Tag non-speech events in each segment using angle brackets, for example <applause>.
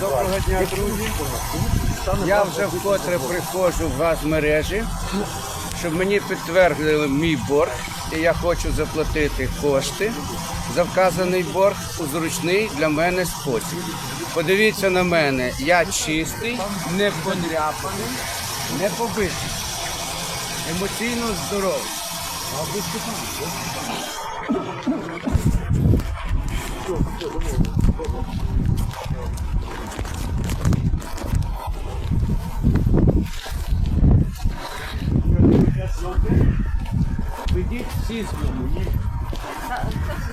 Доброго дня, друзі. Я вже вкотре приходжу в газмережі, щоб мені підтвердили мій борг. І я хочу заплатити кошти за вказаний борг у зручний для мене спосіб. Подивіться на мене, я чистий, не подряпаний, не побитий, емоційно здоровий. Ведіть всі зйоми.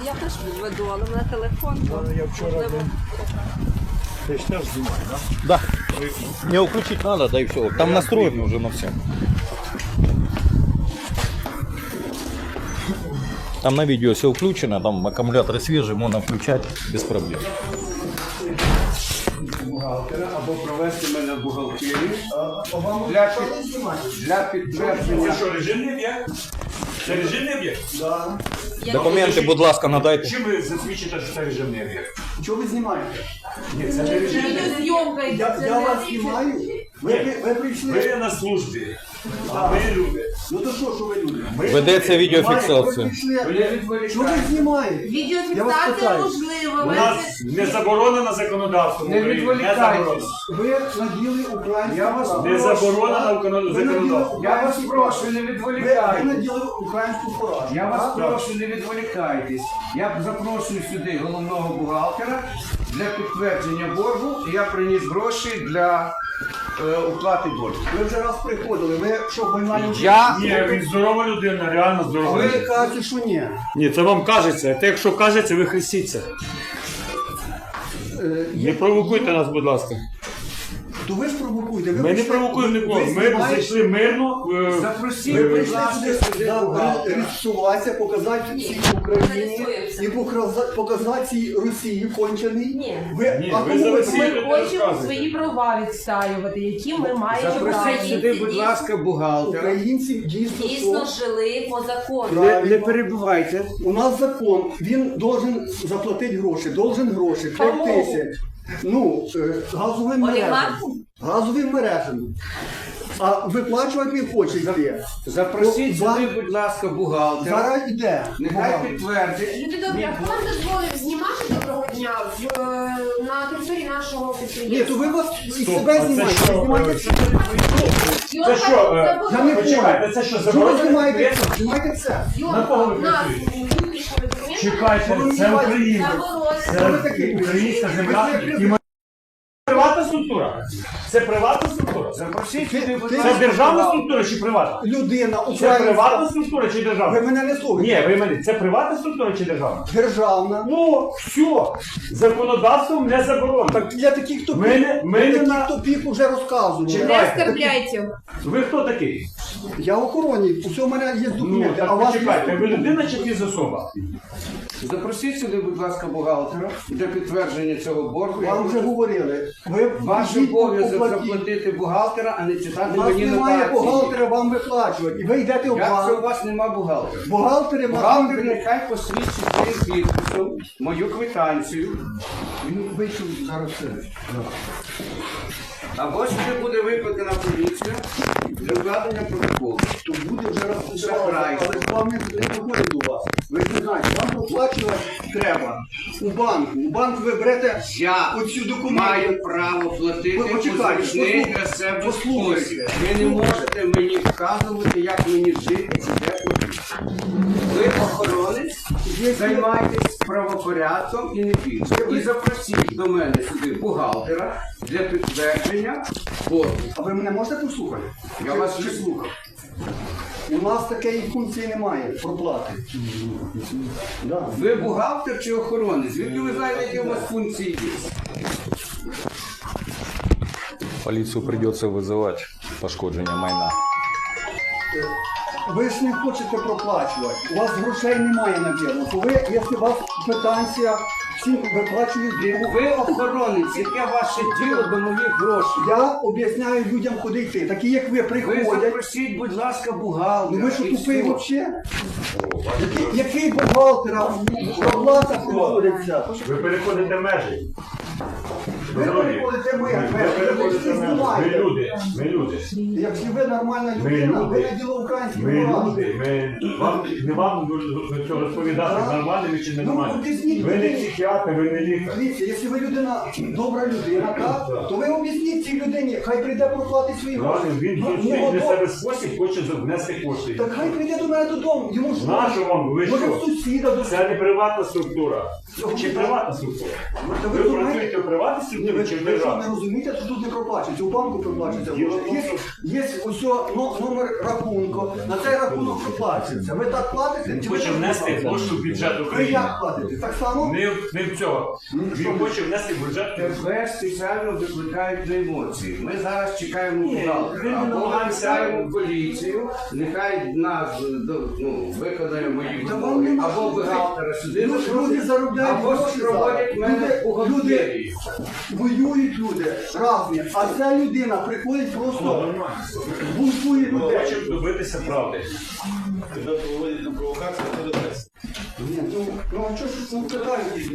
Я теж веду, але в мене телефон. Ну, Я вчора Ты ж теж знімаєш, да? Да. Не включить надо, да и все. Там настроено уже на все. Там на видео все включено, там аккумуляторы свежие, можно включать без проблем. бухгалтера або провести мене в для, під- для підтвердження. Це що, режимний об'єкт? Це режимний об'єкт? Документи, будь ласка, надайте. Чим ви засвідчите, що це режимний об'єкт? Чого ви знімаєте? Ні, це не режимний. Відеозйомка Я, я вас знімаю? Ви, ви, ви прийшли? Ви на службі, а ви люди. Ну то що, що ви люди? Ми Ведеться відеофіксація. Ви. Що ви знімаєте? Я вас Відеофіксація питаю. можлива. У нас не заборонено законодавством Не України. Не відволікайтесь. Ви наділи українську Я вас. Не заборонено законодавством. Ви наділи Я вас прошу, не Ви, ви відволікайтесь. наділи українську фразу. Я вас так? прошу, не відволікайтесь. Я запрошую сюди головного бухгалтера для підтвердження боргу. І я приніс гроші для е, уплати боргу. Ви вже раз приходили, ви що, больна Я Ні, він здорова людина, реально А здорова. ви людина. кажете, що ні. Ні, це вам кажеться. Те, якщо кажеться, ви хрестіться. Е, Не провокуйте нас, будь ласка. То ви ж провокуєте. Ви Ми не прийшли- провокуємо нікого. ви Ми знімаєте- зайшли мирно. е, запросіть, Ви прийшли сюди сюди реєструватися, показати всій Україні і показати, показати цій Росії кончений. Ні. Ви, Ні, ви за Росію Ми хочемо розказуйте. свої права відстаювати, які ми маємо Запросіть право. сюди, будь ласка, бухгалтера. українці дійсно, Дійсно що жили по закону. Не, не перебувайте. у нас закон, він должен заплатити гроші, должен гроші, 5 Кому? тисяч. Ну, е, газовим мережам. Газовим мережам. А виплачувати не хоче йти. Запросіть Ну, сюди, будь ласка, бухгалтера. Зараз йде. Нехай підтвердить. Люди добрі, а хто вам дозволив знімати доброго дня в, е, на території нашого Ні, підприємства? то ви вас і себе знімаєте. знімайте е, все. Це що, е, Я не Почекайте, це що, Що ви заборонено знімаєте це? Знімайте це. На кого ви нас працюєте? Чекайте, це Україна. Це українська земля. І ми- Приватна структура. Це приватна структура. Запросіть сюди, Ти- ласка. Це державна структура чи приватна? Людина Це українська. приватна структура чи Ви державна? мене не слухаєте. Ні, ви мене. Це приватна структура чи державна? Державна. Ну, все. Законодавством не заборонено. Так для таких топів, Ми не- ми не таких на- топів вже розказували. Чекай. Не оскорбляйте. Ви хто такий? Я охоронник, усе у мене є Ну, документи, а у вас Чекайте, ви людина чи фізособа? Запросіть сюди, будь ласка, бухгалтера для підтвердження цього боргу. Вам вже говорили. Ви Ваш йдіть, обов'язок оплатіть. заплатити бухгалтера, а не читати У нас мені немає нотації. бухгалтера вам виплачувати. І ви йдете в Як це у банк. вас нема бухгалтера? Бухгалтери Бухгалтер нехай посвідчить своїм підписом мою квитанцію. Він вийшов зараз. це. Або сюди буде викликана поліція для вкладення протоколу. То буде вже Це але вам не доходить до вас. Ви ж не знаєте, вам проплачувати треба у банку. У банк ви берете Я оцю документи. маю право платити Ви у почекайте, зручний послухайте, для себе послухайте. спосіб. Ви не можете мені вказувати, як мені жити і де платити. Ви охоронець, займаєтесь правопорядком і не більше. І запросіть до мене сюди бухгалтера для підтвердження боргу. А ви мене можете послухати? Я Чи- вас чи- не слухав. У нас такої функції немає проплати. Да. Ви бухгалтер чи охоронець? Звідки ви знаєте, які у вас функції є? Полицию придется вызывать. Пошкодження майна. Ви ж не хочете проплачувати. У вас грошей немає на діло. Ви, якщо у вас квитанція, всім виплачують другу. Ви охоронець, яке ваше діло до моїх грошей? Я об'ясняю людям, куди йти. Такі, як ви Ви приходять. запросіть, будь ласка, бухгалтера. Ну ви що і тупий все. взагалі? Який, який бухгалтер? Проплата приходиться. Ви переходите межі. Ви переходите ми, ви ви, ви, переходите всі на нас. Ми знімаєте. люди, ми люди. Якщо ви нормальна Ми людина, ви на діло української Ми люди, ми вам не вам що розповідати нормальними чи Ну, ненормальними. об'ясніть Ви не мені. психіатр, ви не лікар. Дивіться, якщо ви людина, добра людина, <coughs> так, то ви об'ясніть цій людині, хай прийде проплатити свої гроші. Правильно, Він Ну, ну, ну, себе спосіб хоче внести кошти. Так хай прийде до мене додому, йому ж Нашу вам, ви Може, що? сусіда до Це не приватна структура. Чи приватна структура? Ви ви працюєте в приватній Ні, ви, чи в ви що не розумієте, що тут не проплачується, у банку проплачується. Гроші. Є, є ось о, но- номер рахунку, на цей рахунок проплачується. Ви так платите? Він чи ви хоче так внести платите? кошти в бюджет Ви України. як платите? Так само? Не, в- не в цього. Він хоче внести в бюджет. Тебе спеціально викликають на емоції. Ми зараз чекаємо Ні, ви не або викликаємо поліцію, нехай нас до- ну, виконає мої Та вам вимоги, нема або що бухгалтера сюди Люди- запросить, люди заробляють або гроші проводять мене Люди- бухгалтерії. Воюють люди разні, а ця людина приходить просто бунтує Ми людей. хочемо добитися правди. Ні, ну, ну а чого ж це?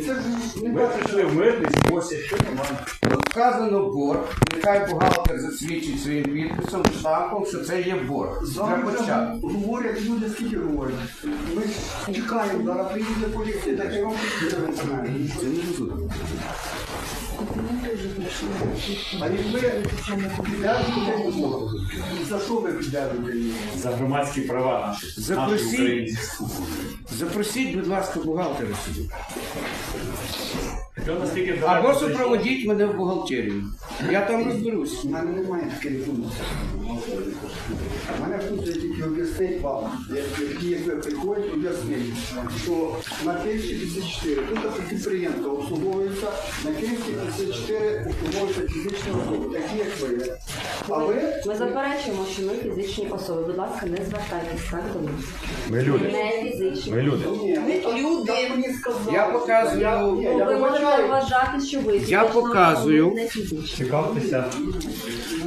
Це ж не Ми прийшли в мирний спосіб, що нормально. Тут вказано борг, нехай бухгалтер засвідчить своїм підписом, штампом, що це є борг. З Для вами вже початку. говорять люди, скільки говорять. Ми ж чекаємо, зараз приїде поліція, так і вам. Це не розумно. А як ви за що ви піддержуєте? За громадські права. Наші Запросіть. Запросіть, будь ласка, бухгалтера сюди. Або супроводіть мене в бухгалтерію. Я там розберусь. У мене немає таких функцій. У мене функція тільки об'яснити вам, як- які як ви приходите, об'яснити, що на Київській 54 тут підприємство обслуговується, на Київській 54 обслуговуються фізичні особи, такі як ви. Ви Ми заперечуємо, що ми фізичні особи. Будь ласка, не звертайтесь так до нас. Ми люди. Не фізичні. Ми люди. Люди. Я показую- Я, ні, Ну, я ви можете вважати, що ви фізична показую. особа, не. Цікавтеся.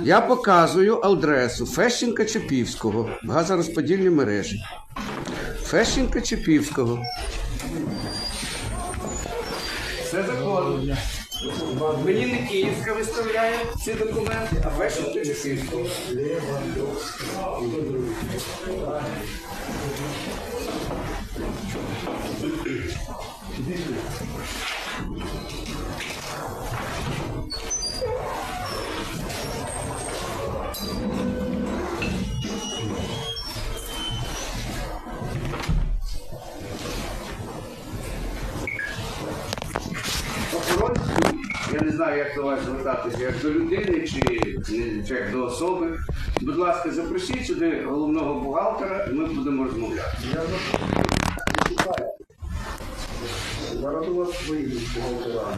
Я показую адресу Фещенка Чепівського, в газорозподільні мережі. Фещенка Чепівського. Все законно. Мені не Київська виставляє ці документи, а Фещенка Чепівського. Охоронці, не знаю, як до вас звертатися, як до людини чи, чи як до особи. Будь ласка, запросіть сюди головного бухгалтера, і ми будемо розмовляти. Я запитаю. Зараз у вас свої бухгалтера.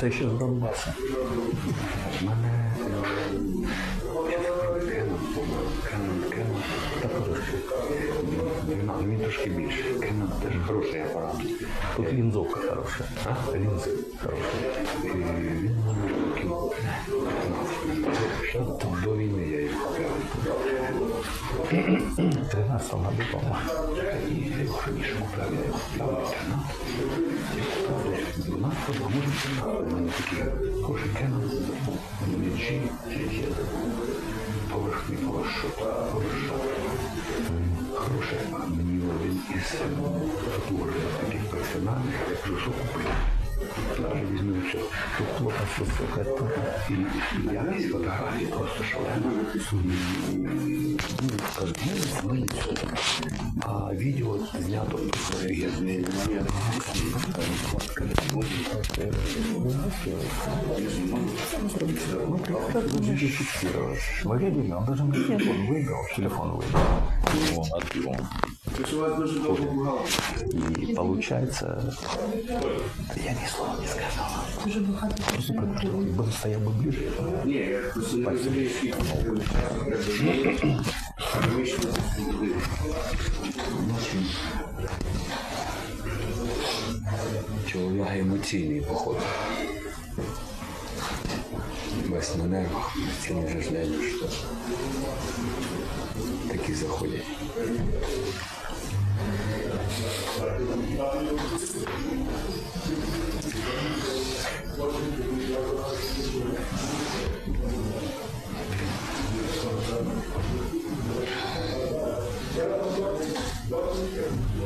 Це ще з Донбасу. У мене Canon, Canon, та хороший. Він, він трошки більше. Canon теж хороший апарат. Тут лінзовка хороша. А? Лінзи хороші. І він у мене років 15. Там до війни я його купив. 13 году, по-моему. І я його раніше купив, я його купив 13. 12, а може 13. У мене такі хороший Canon. LG, поверхний повершок, повершок. Хороший, а мені один із фотографів таких професіональних, як Жошо купив. Даже візьму все. Тут плотно слухати. І, і якість фотографії просто шалена. Ну, кажуть, ну, ну, нічого. А відео знято офігезне. Мы видели, он даже на телефон выиграл. Телефон выиграл. Вон, отбил. Тобто у вас дуже довго бухгалтер. И получается, я ни слова не сказал. Просто предпочел, бы стоял бы ближе. Ні, я просто не розумію, скільки Чоловік емоційний, походу. Весь на нервах, цілий вже ж день. що Такі заходять. Будь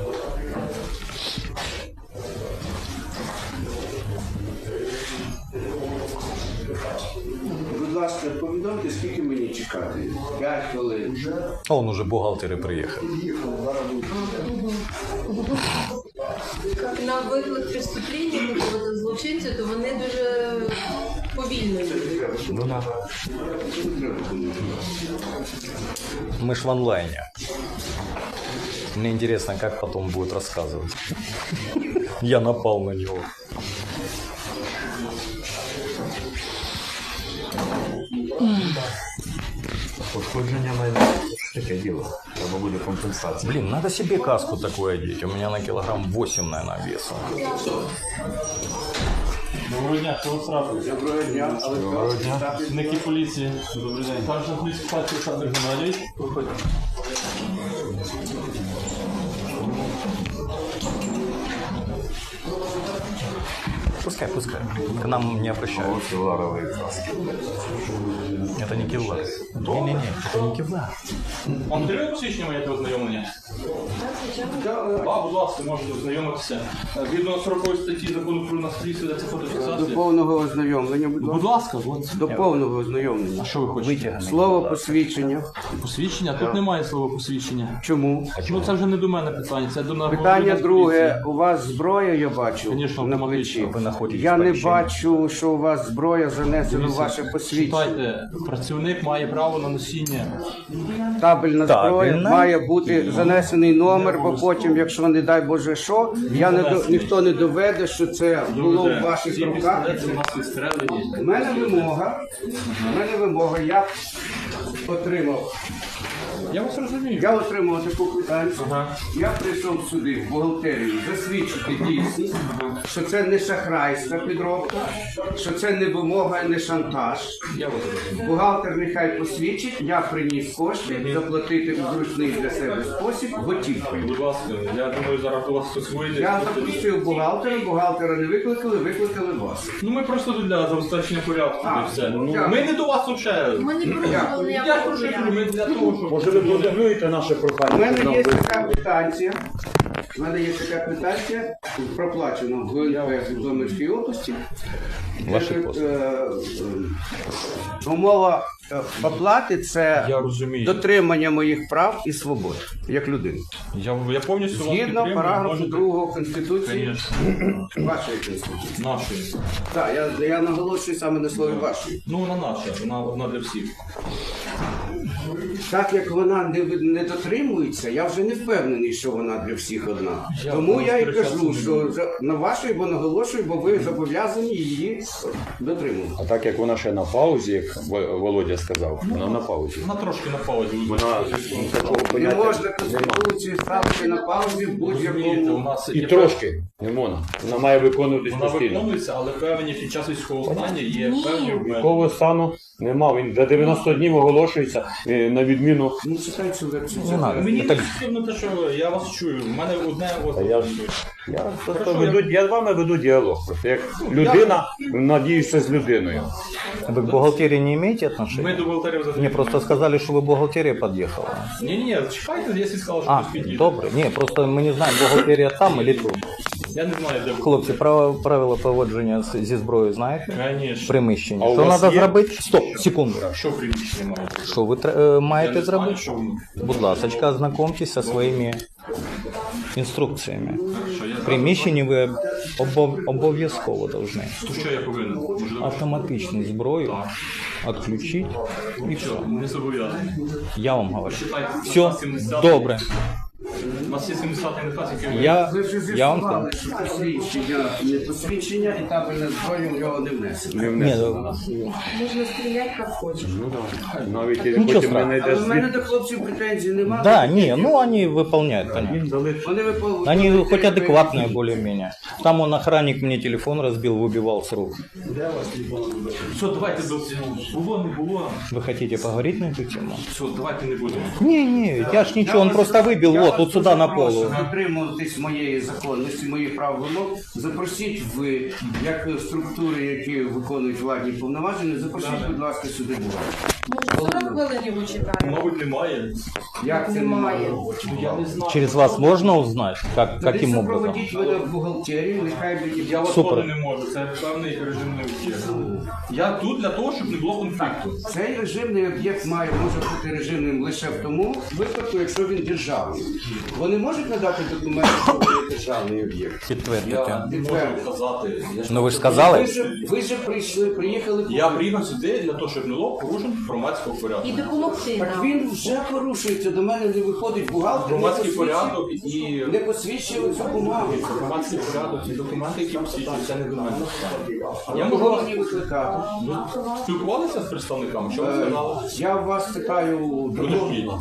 А он уже бухгалтеры приехали. На виклик преступлення, тобто злочинця, то вони дуже повільно. Ну да. Мы ж в онлайне. Мне интересно, как потом будет рассказывать. Я напал на него. Пошкодження майна таке діло. Треба буде компенсація. Блин, надо себе каску такую одеть. У меня на килограмм 8, наверное, веса. Доброго дня, що вас трапилось? Доброго дня, але Доброго дня. Працівники поліції. Добрий день. Старший поліції партії Олександр Геннадійович. Пускай, пускай. К нам не обращаются. Краски. Это не кевлар. Не-не-не, это не кевлар. Вам треба посвідчення для ознайомлення? Так, будь ласка, можете ознайомитися. Згідно 40 статті закону про нас де це до повного ознайомлення, будь Будь ласка. от. До повного ознайомлення. А що ви хочете? Слово посвідчення. Посвідчення? Тут немає слова посвідчення. Чому? Ну це вже не до мене питання, це до Питання друге. У вас зброя, я бачу, Звісно, на плечі. Ви Я в не бачу, що у вас зброя занесена в ваше посвідчення. Читайте, працівник має право на носіння. Табельна зброя Табельна. має бути занесений номер, бо потім, якщо не дай Боже що, я не до, ніхто не доведе, що це було в ваших Ці руках. пістолети у нас відстрелені. У мене вимога, у мене вимога, я отримав. Я вас розумію. Я отримав таку квитанцію. Ага. Я прийшов сюди, в бухгалтерію, засвідчити дійсність, що це не шахрайська підробка, що це не вимога і не шантаж. Я вас розумію. Бухгалтер нехай посвідчить, я приніс кошти, заплатити у зручний для себе спосіб готівкою. Будь ласка, я думаю, зараз до вас хтось вийде. Я запросив бухгалтера, бухгалтера не викликали, викликали вас. Ну ми просто тут для забезпечення порядку А, і все. Ну, дякую. ми не до вас взагалі. Ми не порушували Я ніякого прошу, порядку. ми для того, щоб... Може ви продублюєте наше У прохання? мене є така квитанція. У мене є така квитанція, проплачена в ГНП в Житомирській області. Ваші Е, послуги. е, Умова е, оплати це Я розумію. дотримання моїх прав і свобод як людини. Я, я повністю вас Згідно підтримую. параграфу можете- 2 Конституції Звісно, вашої Конституції. нашої. Так, я, я наголошую саме на слові вашої. Ну, вона наша, вона одна для всіх. Так як вона не, не дотримується, я вже не впевнений, що вона для всіх одна. Я Тому я і кажу, що на вашій, бо наголошую, бо ви зобов'язані її дотримувати. А так як вона ще на паузі, як Володя сказав, вона на паузі. Вона трошки на паузі. Вона ну, такого Не поняття можна конституцію ставити на паузі в будь-якому. і є трошки не можна. Вона має виконуватись Вона постійно. виконується, але певні під час військового стану є певні. Військового стану нема. Він за 90 днів оголошується е, на відміну. Ну, читай цю версію. Не надо. Мені не Так- стосовно те, що я вас чую. У мене одне от. я ж- Я просто Хорошо, веду, я з вами веду діалог. Просто як людина, надіюся з людиною. Вы к бухгалтерии не имеете Ми отношения? до бухгалтерів Мне взагалі. просто сказали, что вы бухгалтерия подъехала. Ні, ні, ні, чекайте, я сказав, що А, хтось підійде. добре. Не, просто мы не знаем, бухгалтерия там или тут. Я не знаю, де ви. Хлопці, прав- правила поводження з- зі зброєю знаєте? Конечно. Приміщення. А у Що вас треба є? зробити? Стоп, секунду. Що в приміщенні має? Що ви тре- е, Я маєте не знаю, зробити? що воно. Будь ласка, ознакомтесь зі своїми інструкціями. Приміщенні ви обов- обов'язково повинні То що я повинен? Можливо, автоматичну зброю відключити і все. Не зобов'язаний. Я вам говорю. Все добре. У нас є 70-й наказ, який ви- Я, Ви вже я вам з'ясували, кажу. що посвідчення не посвідчення і табельна зброя в нього не внесено. Не Ні, внесено. ну, Можна стріляти, як хочеш. Ну, да. Навіть якщо Нічого потім не страшного. Але знайде в мене звідки. до хлопців претензій немає. да, не, ну они выполняют, понятно. Вони випов- Они хоть адекватные более-менее. Там он охранник мне телефон разбил, выбивал с рук. Що, давайте до Було, не було. Вы хотите поговорить на эту тему? Все, давайте не будемо. Не, не, я ж ничего, он вас- просто выбил, я вот, вас вот сюда на полу. Дотримуватись моєї законності, моїх прав вимог. Запросіть ви, як структури, які виконують владні повноваження, запросіть, будь ласка, сюди. Може, 40 хвилин його чекаємо? Мабуть, немає. Як це Немає. Ну, я не знаю. Через вас можно узнать, как, каким образом? супроводіть мене в бухгалтерію, нехай мені Я вас Супер. не можу, це певний режимний об'єкт. Я тут для того, щоб не було конфлікту. Цей режимний об'єкт має може бути режимним лише в тому випадку, якщо він державний. Вони можуть надати документи, що вони державний об'єкт. Підтвердите. Я не можу казати. Я, ж- Ну ви ж Ви сказали? ж ви ж прийшли, приїхали. я приїхав сюди для того, щоб не було порушень громадського порядку. І допомогти Так нам. він вже порушується. До мене не виходить бухгалтер. не Громадський посвідчив- порядок і Не посвідчили цю бумагу. громадський порядок і документи, які посвідчують, це не до мене. Я Я можу можу вас мені викликати. ну, спілкувалися з представниками, що ви Е, сказали? Я вас питаю до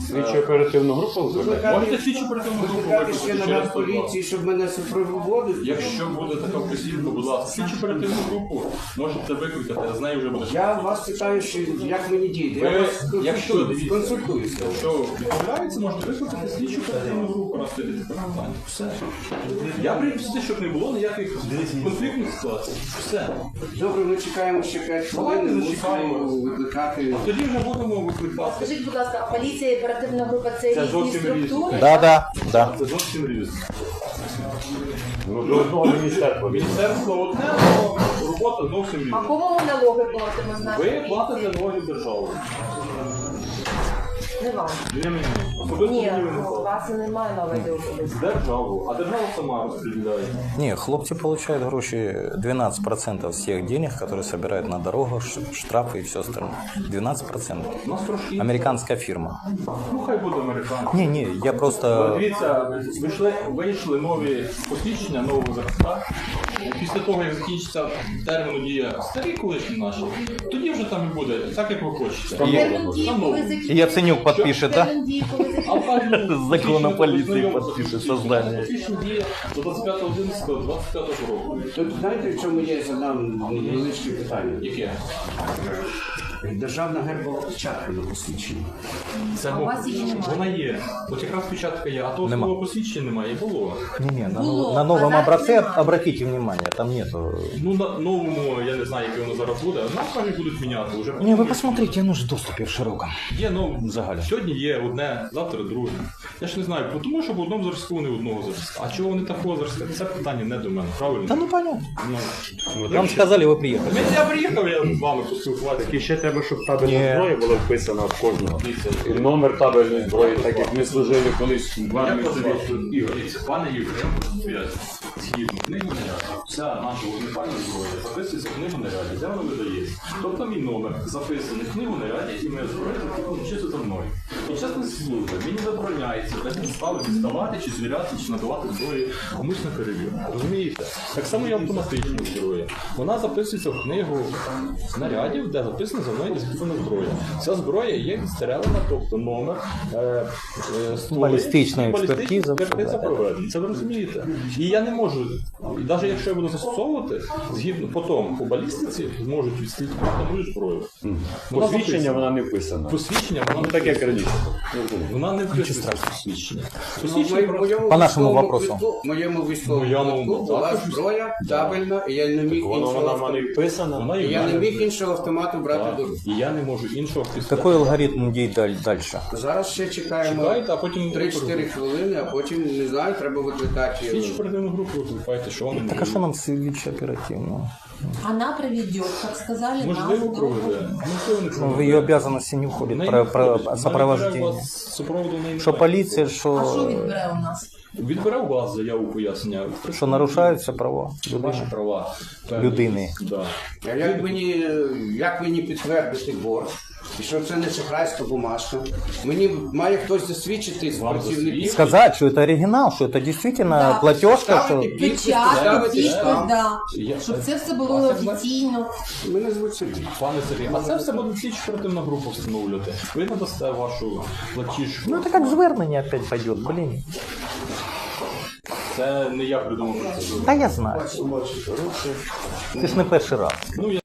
Слідчу оперативну групу викликати? Можете слідчу оперативну групу викликати ще на через 102? поліції, щоб мене супроводити. Якщо буде така вказівка, будь ласка, слідчу оперативну групу можете викликати, з нею вже буде. Я вас що як мені діяти. Я якщо консультуюся. Якщо відмовляється, можете викликати слідчу оперативну групу, розслідувати це питання. Все. Я сюди, щоб не було ніяких конфліктних ситуацій. Все. Добре, ми чекаємо ще 5 Давайте хвилин, мусимо зачекаємо. викликати. Тоді вже будемо викликати. Скажіть, будь ласка, а поліція і оперативна група це Це різні зовсім різні. структури? Да, да, да. Це зовсім різно. Ну, до одного міністерства. Міністерство одне, а робота зовсім А кому ми налоги платимо Ви платите налоги державою. Не вам. Не мені. Особисто Ні, мені ви не ну, у платите. вас і немає на увазі особисто. Державу, а держава сама розподіляє. Не, хлопцы получают гроши 12% всех денег, которые собирают на дорогах, ш- штрафы и все остальное. 12%. У нас трошки Американская фирма. ну хай буде американська. Не, не, я просто... Дивіться, вийшли, вийшли нові посвідчення нового зразка. Після того, як закінчиться термін дія старі колишні наші, тоді вже там і буде, так як ви хочете. Термін дії, коли закінчиться. И Яценюк підпише, да? Термін дії, коли закінчиться. Так, Закон о поліції підпише создання. Посвідчення діє до 25.11.25 року. Тут знаєте, в чому є за нам невеличке питання? Яке? Державна гербова печатка на посвідченні. Це А у вас її немає? вона є. От якраз печатка є, а то Нема. свого посвідчення немає, було. Не-не, на, Было. нов- на новом А зараз образце нема. обратите внимание, там нету... Ну на новому я не знаю, яке воно зараз буде. Нам кажуть, будуть міняти. Уже Не, вы посмотрите, оно же в доступе в широком. Є ну Загально. сьогодні є одне, завтра друге. Я ж не знаю, бо тому що в одному зразку не одного зразка. А чого вони такого зразка? Це питання не до мене, правильно? Да ну понятно. Ну, Вам сказали, вы приехали. Ми- Я приїхав, я з вами поспілкуватися. І ще треба щоб табельна Ні. зброя була вписана в кожного. І номер табельної зброї, так як ми служили колись в армії пане пояснити. Згідно книги наряду, вся наша вогнепальна зброя записується в книгу наряді, де вона видається. Тобто мій номер записаний в книгу наряді, і моя зброя включиться за мною. Під час служби мені забороняється без підстави діставати чи звіряти, чи надавати зброї комусь на перевірку. Розумієте? Так само і автоматична зброя. Вона записується в книгу снарядів, де записана за мною дисципліна зброя. Ця зброя є відстрелена, тобто номер е, е, стволи, Балістична експертиза, експертиза проведена. Це ви розумієте. І я не можу, і навіть якщо я буду застосовувати, згідно потім по балістиці зможуть відслідкувати мою зброю. Вона Посвідчення записана. вона не вписана. Посвідчення вона Ну, не так як раніше. вона не вписується в посвідчення. Ну, в Посвідчення моєму- просто По нашому військовому вопросу. моєму військовому квитку була зброя табельна, і я не міг іншого вона в автомату. мене вписана. вона І і я в не мене. міг іншого автомату брати до рук. І я не можу іншого пістолета. Какой алгоритм дій дальше? Зараз ще чекаємо Чекайте, а потім 3-4 хвилини, а потім не знаю, треба викликати. Слідчу оперативну групу викликайте, що вони Так а що нам слідчі оперативно? Она проведет, как сказали, можливо нас проведе. Можливо, не в її обов'язаності не входить про, про супроводу в неї Що А що що, відбере у нас? Відбере у вас заяву пояснення. що нарушаються права Ваші людини. права. Людини. Да. А як мені, як мені підтвердити борг? І що це не шахрайська бумажка? Мені має хтось засвідчити з працівників. Сказати, що це оригінал, що це дійсно Да. платежка, Ставити що підпис, Печатку, ставити підпис, штамп. да. Я- Щоб це все А було це значить- офіційно. Мене звуть Сергій. Пане Сергій, а це все буде слідчу оперативна група встановлювати. Ви надасте вашу платіжку. Ну, це як звернення опять пойдет, блін. Це не я придумав процедуру. Та я знаю. Це ж не перший раз. Ну, я